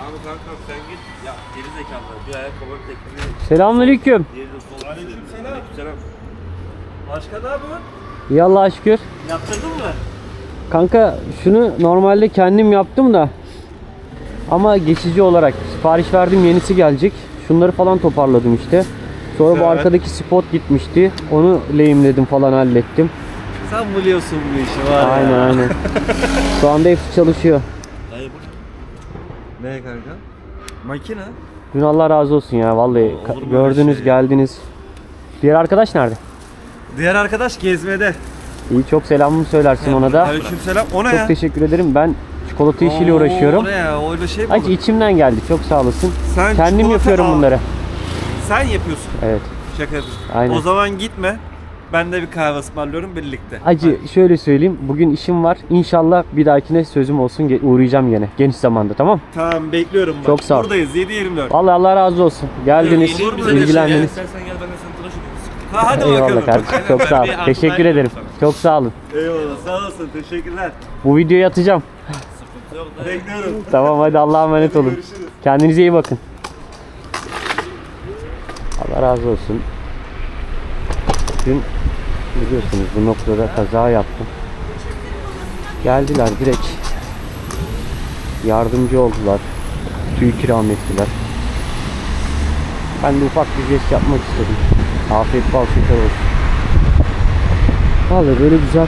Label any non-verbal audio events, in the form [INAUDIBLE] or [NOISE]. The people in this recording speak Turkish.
Abi kankam sen git. Ya geri zekalı. Bir ayakkabı tekniği. Selamünaleyküm. Diğeri de sol. Aleykümselam. Aleykümselam. Başka ne yapıyorsun? İyi Allah'a şükür. Yaptırdın mı? Kanka şunu normalde kendim yaptım da ama geçici olarak sipariş verdim yenisi gelecek. Şunları falan toparladım işte. Sonra bu Güzel. arkadaki spot gitmişti. Onu lehimledim falan hallettim. Sen biliyorsun bu işi var Aynen ya. aynen. [LAUGHS] Şu anda hepsi çalışıyor. Ne kanka? Makine. Dün Allah razı olsun ya vallahi Olur öyle gördünüz şey? geldiniz. Diğer arkadaş nerede? Diğer arkadaş gezmede. İyi çok selamımı söylersin ona da. Aleykümselam. O ne Çok ya? teşekkür ederim. Ben çikolata işiyle uğraşıyorum. O ne ya? Öyle şey mi Acı olur? içimden geldi. Çok sağ olasın. Sen Kendim çikolata yapıyorum al. bunları. Sen yapıyorsun. Evet. Şaka yapıyorsun. Aynen. O zaman gitme. Ben de bir kahve ısmarlıyorum birlikte. Acı şöyle söyleyeyim. Bugün işim var. İnşallah bir dahakine sözüm olsun. Uğrayacağım gene. Geniş zamanda tamam. Tamam bekliyorum bak. Çok sağ ol. Buradayız 7-24. Vallahi Allah razı olsun. Geldiniz, Olur mu öyle şey? ilgilendiniz. İstersen gel ben de sana tıraş edeyim. Ha, hadi Eyvallah bakalım. kardeşim. Çok sağ ol. bir Teşekkür ederim. verdim Çok sağ olun. Eyvallah sağ olasın. Teşekkürler. Bu videoyu atacağım. Yok. Bekliyorum. Tamam hadi Allah'a emanet olun. Görüşürüz. Kendinize iyi bakın. Allah razı olsun. Dün biliyorsunuz bu noktada kaza yaptım. Geldiler direkt yardımcı oldular. Tüy ikram ettiler. Ben de ufak bir jest yapmak istedim. Afiyet bal şeker olsun. Vallahi böyle güzel